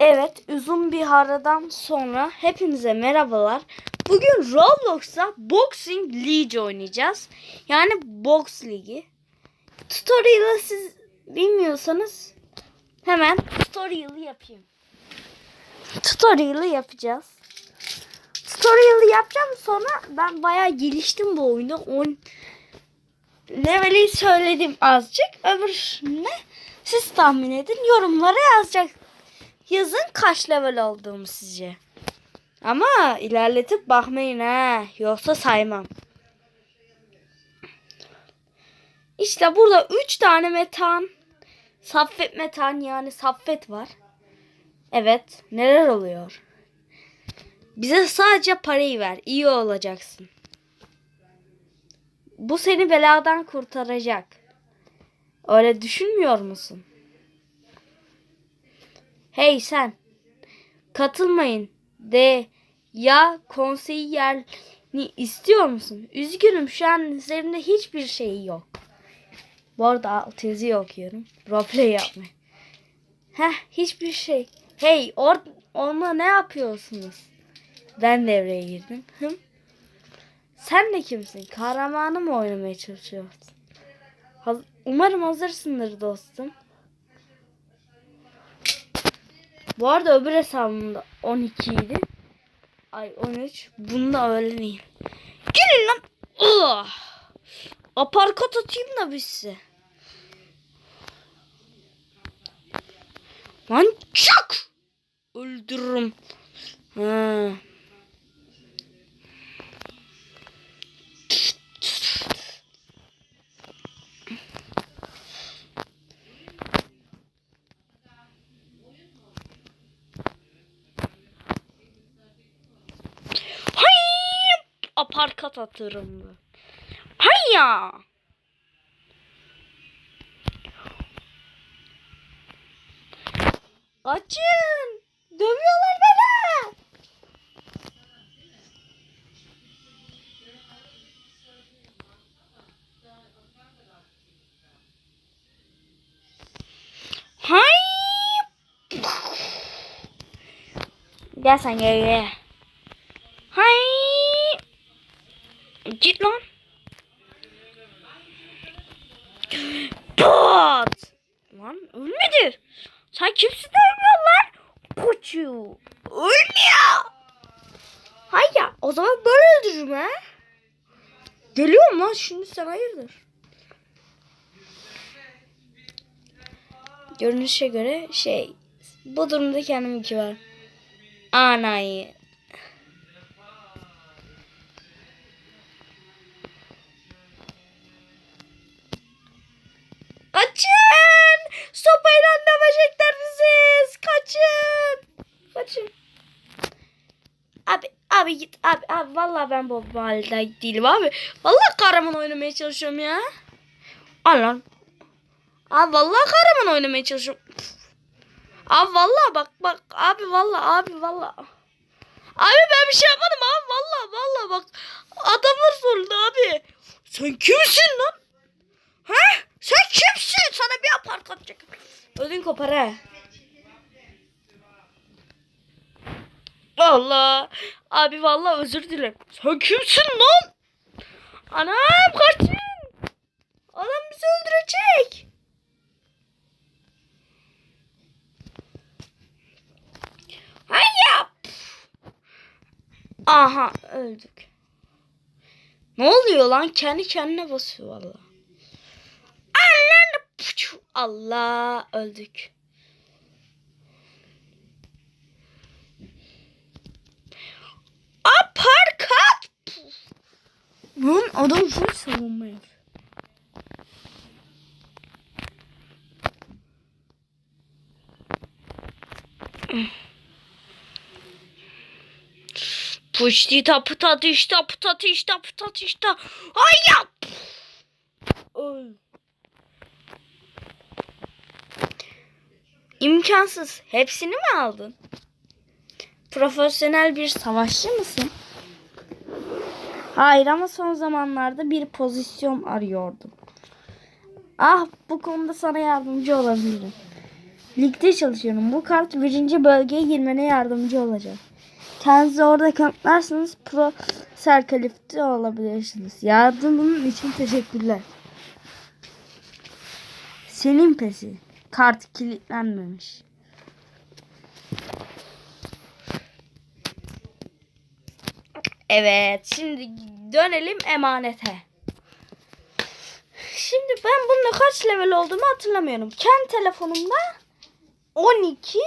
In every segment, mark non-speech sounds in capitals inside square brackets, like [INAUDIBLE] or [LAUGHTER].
Evet, uzun bir aradan sonra hepinize merhabalar. Bugün Roblox'ta Boxing League oynayacağız. Yani box ligi. Tutorial'ı siz bilmiyorsanız hemen tutorial'ı yapayım. Tutorial'ı yapacağız. Tutorial'ı yapacağım sonra ben bayağı geliştim bu oyunda. 10 leveli söyledim azıcık. Öbürüne siz tahmin edin. Yorumlara yazacak yazın kaç level olduğumu sizce. Ama ilerletip bakmayın ha. Yoksa saymam. İşte burada 3 tane metan. Saffet metan yani saffet var. Evet. Neler oluyor? Bize sadece parayı ver. iyi olacaksın. Bu seni beladan kurtaracak. Öyle düşünmüyor musun? Hey sen. Katılmayın de ya konseyi yerini istiyor musun? Üzgünüm şu an üzerimde hiçbir şey yok. Bu arada alt okuyorum. Roleplay yapmayı. Heh hiçbir şey. Hey or onunla ne yapıyorsunuz? Ben devreye girdim. Sen de kimsin? Kahramanı mı oynamaya çalışıyorsun? Umarım hazırsındır dostum. Bu arada öbür hesabımda 12 idi. Ay 13. Bunda değil. Gelin lan. Ugh. Aparkat atayım da biz size. Lan çak. Öldürürüm. Ha. Hay! Aparkat atarım ben. Hayya! Açın! Dövüyorlar beni! Hay! Gel sen gel gel. Hay! Git lan. Pat! Lan ölmedi. Sen kimsin de ölmüyorsun lan? Puçu. Ölmüyor. Hayya o zaman böyle öldürürüm ha. Geliyorum lan şimdi sen hayırdır? Görünüşe göre şey bu durumda kendiminki var. Anayı. Sopayla dövecekler bizi. Kaçın. Kaçın. Abi abi git abi abi vallahi ben bu mahallede değilim abi. Vallahi kahraman oynamaya çalışıyorum ya. Al. Abi vallahi kahraman oynamaya çalışıyorum. Abi vallahi bak bak abi vallahi abi vallahi. Abi ben bir şey yapmadım abi vallahi vallahi bak. Adamlar soruldu abi. Sen kimsin lan? He? Sen kimsin? Sana bir apar kapacak. Ödün kopar he. Allah. Abi vallahi özür dilerim. Sen kimsin lan? Anam kaçın. Adam bizi öldürecek. Hayya. Aha öldük. Ne oluyor lan? Kendi kendine basıyor vallahi. Allah puçu. Allah öldük. Aparkat. Lan adam full savunma yapıyor. Puştita pıtatışta pıtatışta pıtatışta. Ay ya. Öl. İmkansız. Hepsini mi aldın? Profesyonel bir savaşçı mısın? Hayır ama son zamanlarda bir pozisyon arıyordum. Ah bu konuda sana yardımcı olabilirim. Ligde çalışıyorum. Bu kart birinci bölgeye girmene yardımcı olacak. Kendinizi orada kanıtlarsanız pro serkalifte olabilirsiniz. Yardımın için teşekkürler. Senin pesi. Kart kilitlenmemiş. Evet, şimdi dönelim emanete. Şimdi ben bununla kaç level olduğumu hatırlamıyorum. Kendi telefonumda 12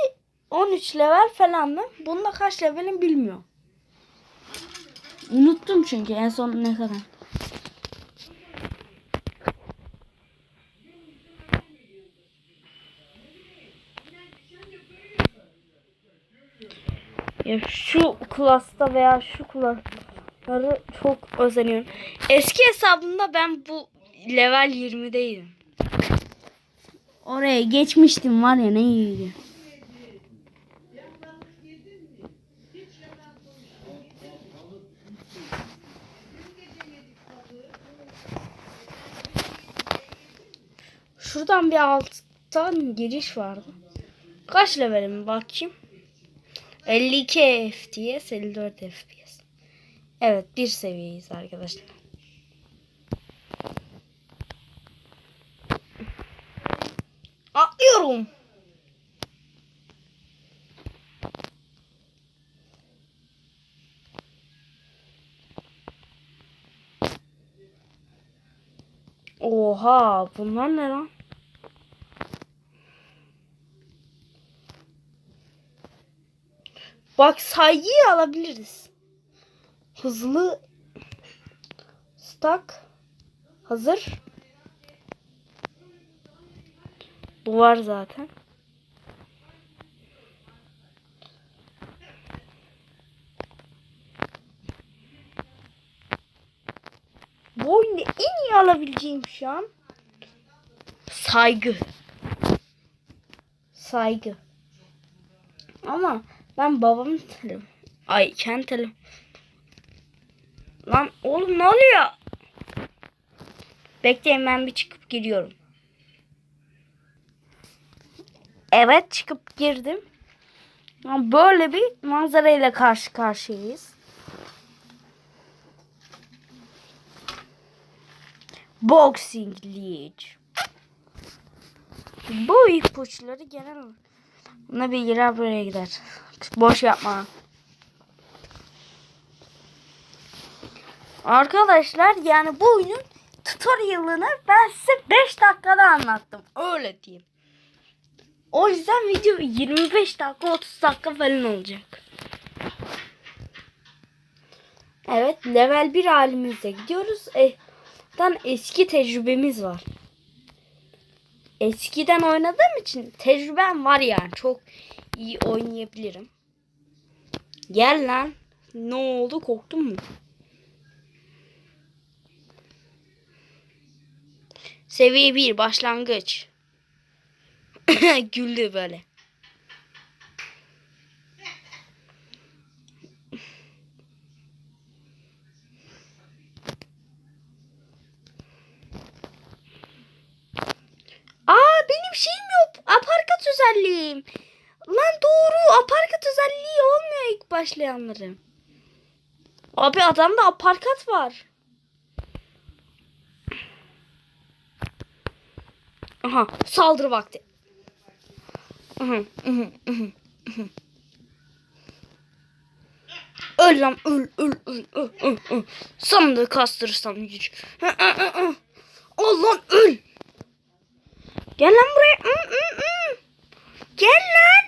13 level falanım. Bununla kaç levelim bilmiyorum. Unuttum çünkü en son ne kadar. Ya şu klasta veya şu klasları çok özeniyorum. Eski hesabımda ben bu level 20'deydim. Oraya geçmiştim var ya ne iyiydi. Şuradan bir alttan giriş vardı. Kaç levelim bakayım. 52 FPS, 54 FPS. Evet, bir seviyeyiz arkadaşlar. Atlıyorum. Oha, bunlar ne lan? Bak saygıyı alabiliriz. Hızlı stack hazır. Bu var zaten. Bu oyunda en iyi alabileceğim şu an saygı. Saygı. Ama ben babamın telefonu. Ay kendi telefon. Lan oğlum ne oluyor? Bekleyin ben bir çıkıp giriyorum. Evet çıkıp girdim. Böyle bir manzarayla karşı karşıyayız. Boxing League. Bu ipuçları genel Buna bir girer buraya gider. Boş yapma. Arkadaşlar yani bu oyunun tutorial'ını ben size 5 dakikada anlattım. Öyle diyeyim. O yüzden video 25 dakika 30 dakika falan olacak. Evet level 1 halimize gidiyoruz. E, dan eski tecrübemiz var. Eskiden oynadığım için tecrübem var yani. Çok iyi oynayabilirim. Gel lan. Ne oldu korktun mu? Seviye 1 başlangıç. [LAUGHS] Güldü böyle. Aa benim şeyim yok. Aparkat özelliğim. Aparkat özelliği olmuyor ilk başlayanların. Abi adamda aparkat var. Aha saldırı vakti. Aha. Öl lan öl öl öl öl öl öl. Sandığı kastırırsam güç. Al lan öl. Gel lan buraya. Gel lan.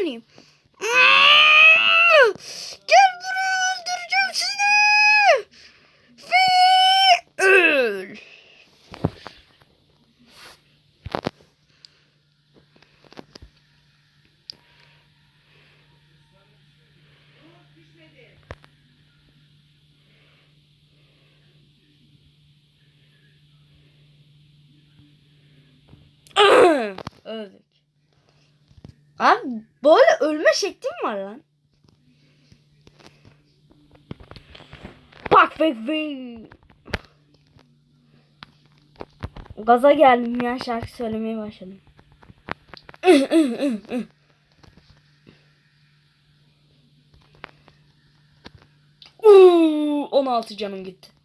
ceremony var lan. Pak ve. Gaza geldim ya şarkı söylemeye başladım. Uuu 16 canım gitti.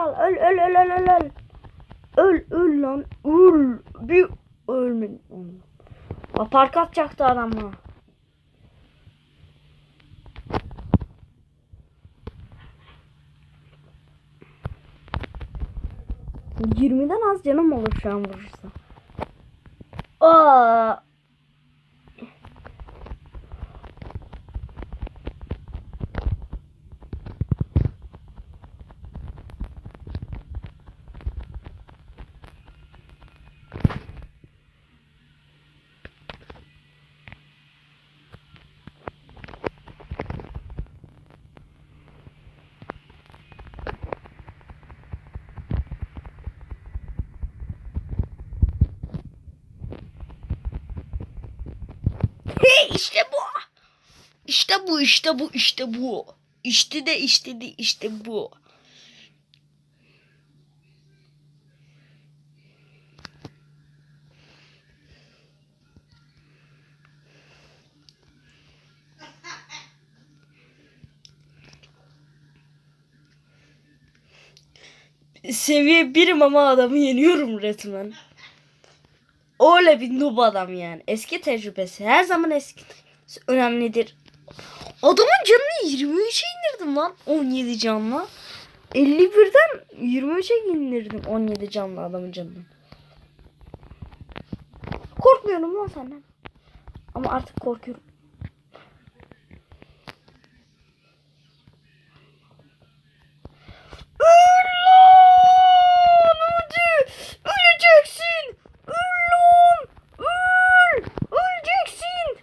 Al al al öl öl öl öl öl öl. Öl öl lan öl. Bir ölmedim. Park atacaktı adam ha. Yirmiden az canım olur şu an vurursa. Aa. Hey işte bu. İşte bu işte bu işte bu. İşte de işte de işte bu. Seviye birim ama adamı yeniyorum resmen. Öyle bir noob adam yani. Eski tecrübesi. Her zaman eski önemlidir. Adamın canını 23'e indirdim lan. 17 canla. 51'den 23'e indirdim 17 canlı adamın canını. Korkmuyorum lan senden. Ama artık korkuyorum. Öl lan! Hadi! Öleceksin! Öl lan! Öl! Öleceksin!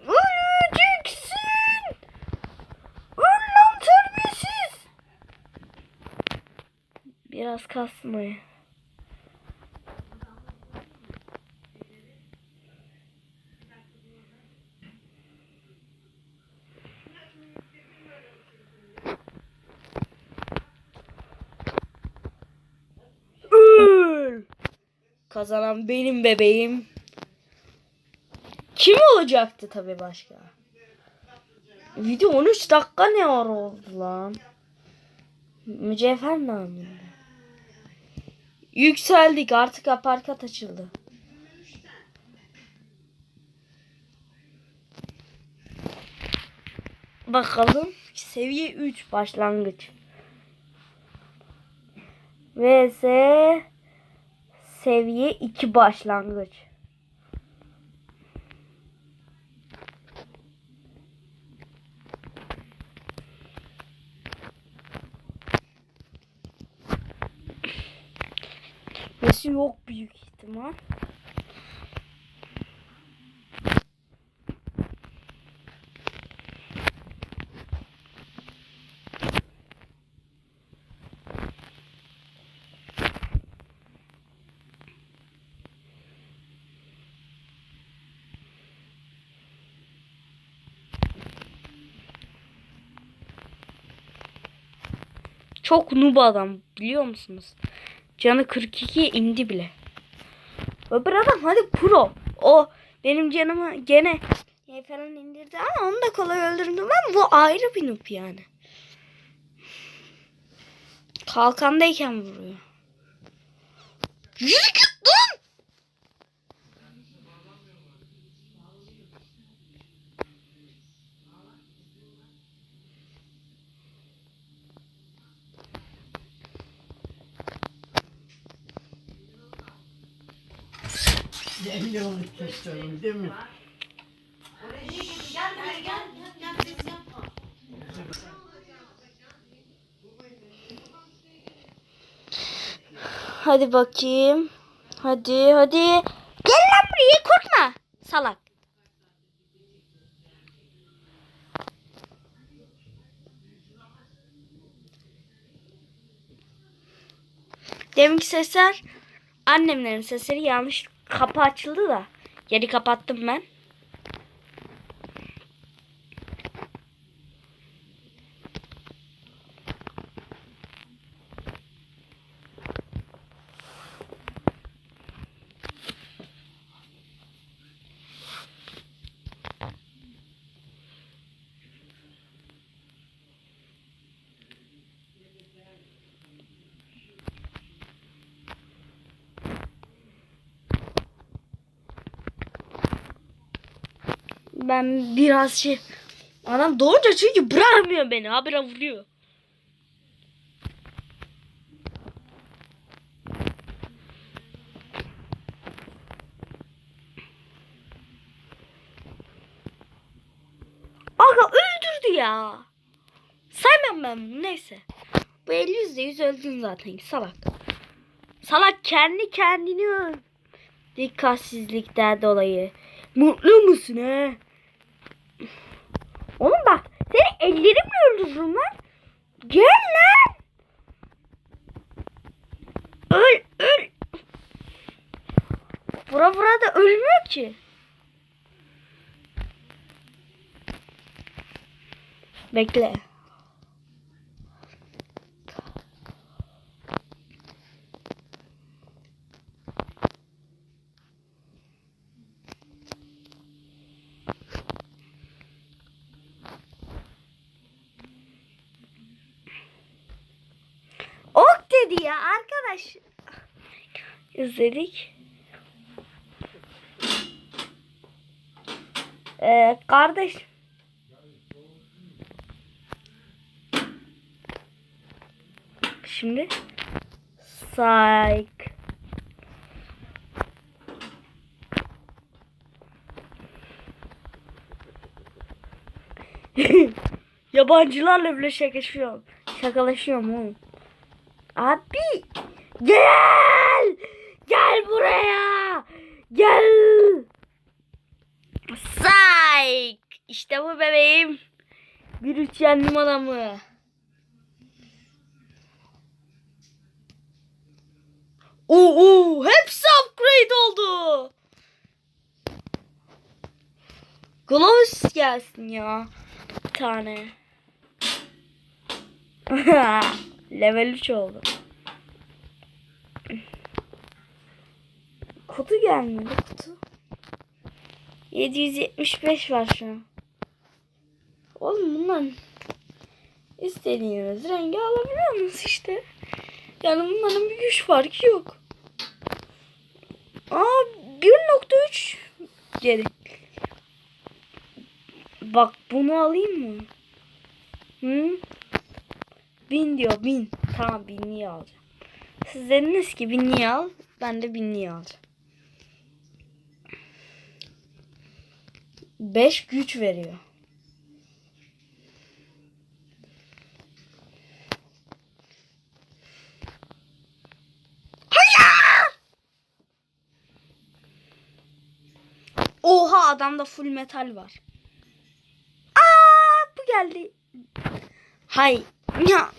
Öleceksin! Öl lan terbiyesiz! Biraz kasmayı. Kazanan benim bebeğim. Kim olacaktı tabi başka? Video 13 dakika ne ara oldu lan? Mücevher namında. Yükseldik artık aparkat açıldı. Bakalım seviye 3 başlangıç. VS seviye 2 başlangıç. Nesi yok büyük ihtimal. Çok noob adam biliyor musunuz? Canı 42'ye indi bile. Öbür adam hadi pro. O benim canımı gene şey falan indirdi ama onu da kolay öldürdüm ben. Bu ayrı bir noob yani. Kalkandayken vuruyor. Yürü git lan! Olmuş kuşlarım değil mi? Hadi bakayım. Hadi hadi. Gel lan buraya korkma. Salak. Deminki sesler annemlerin sesleri yanlış kapı açıldı da geri kapattım ben. Ben biraz şey Adam doğunca çünkü bırakmıyor beni. Habire vuruyor. Aga öldürdü ya. Saymam ben bunu neyse. Bu el yüzde yüz öldün zaten salak. Salak kendi kendini öl. Dikkatsizlikten dolayı. Mutlu musun he? Oğlum bak seni öldürürüm lan. Gel lan. Öl öl. Vura vura da ölmüyor ki. Bekle. İzledik. Ee, kardeş. Şimdi Psych. [LAUGHS] Yabancılarla bile şakalaşıyorum. Şakalaşıyorum oğlum. Abi gel. Gel buraya. Gel. Psych. İşte bu bebeğim. Bir üç yendim adamı. Oo, hepsi upgrade oldu. Gloves gelsin ya. Bir tane. [LAUGHS] Level 3 oldu. Kutu gelmedi kutu. 775 var şu an. Oğlum bundan istediğiniz rengi alabiliyorsunuz işte. Yani bunların bir güç farkı yok. Aa 1.3 geri. Bak bunu alayım mı? Hı? Bin diyor bin. Tamam binliği alacağım. Siz dediniz ki binliği al. Ben de binliği alacağım. 5 güç veriyor. Oha adamda full metal var. Aa bu geldi. Hay. Ya.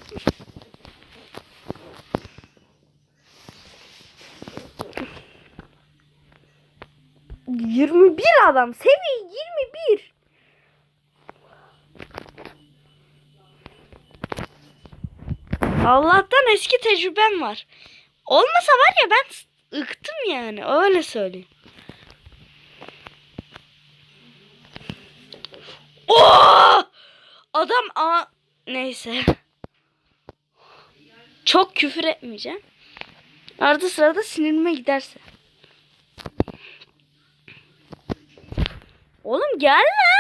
Yirmi bir adam. Seviye yirmi bir. Allah'tan eski tecrübem var. Olmasa var ya ben ıktım yani. Öyle söyleyeyim. Oo! Adam a neyse. Çok küfür etmeyeceğim. Arada sırada sinirime giderse. Oğlum gel lan.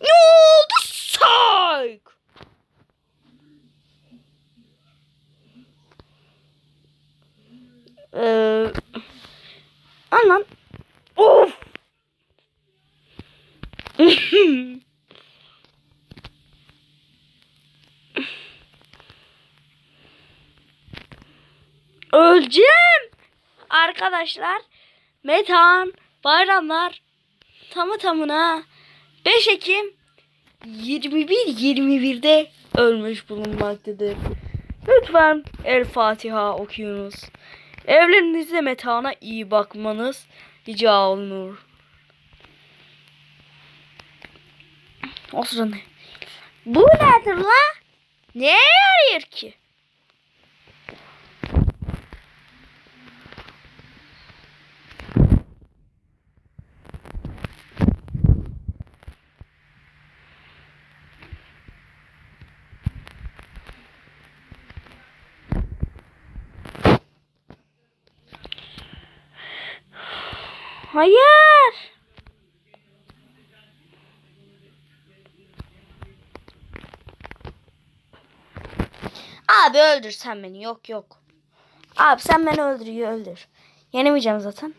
Ne oldu Psych? Ee, anlam. Of. [LAUGHS] Öleceğim. Arkadaşlar Metan bayramlar tamı tamına 5 Ekim 21-21'de ölmüş bulunmaktadır. Lütfen El Fatiha okuyunuz. Evlerinizde Metan'a iyi bakmanız rica olunur. O sırada ne? Bu nedir la? Neye yarıyor ki? Hayır. Abi öldür sen beni. Yok yok. Abi sen beni öldür. öldür. Yenemeyeceğim zaten.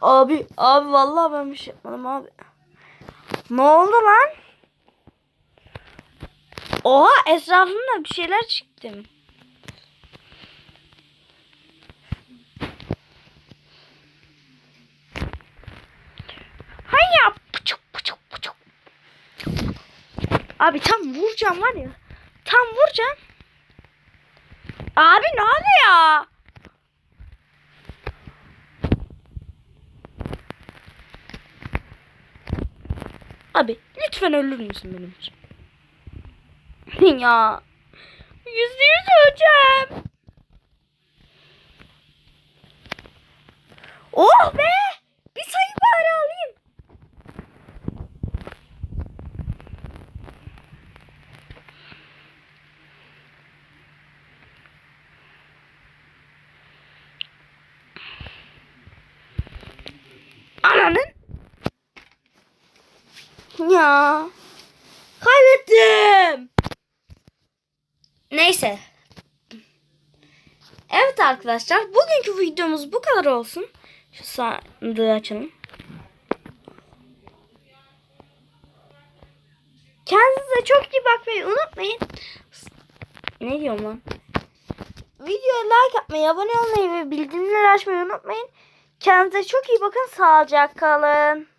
Abi, abi vallahi ben bir şey yapmadım abi. Ne oldu lan? Oha etrafımda bir şeyler çıktı. Hayya pıçık pıçık pıçık. Abi tam vuracağım var ya. Tam vuracağım. Abi ne oluyor? Abi lütfen ölür müsün benim için? [LAUGHS] ya. Yüzde yüz öleceğim. Oh be! Bir sayı bari alayım. Ananın. Ya. Kaybettim. Neyse. Evet arkadaşlar bugünkü videomuz bu kadar olsun. Şu sandığı açalım. Kendinize çok iyi bakmayı unutmayın. Ne diyorum lan? Videoya like atmayı, abone olmayı ve bildirimleri açmayı unutmayın. Kendinize çok iyi bakın. Sağlıcakla kalın.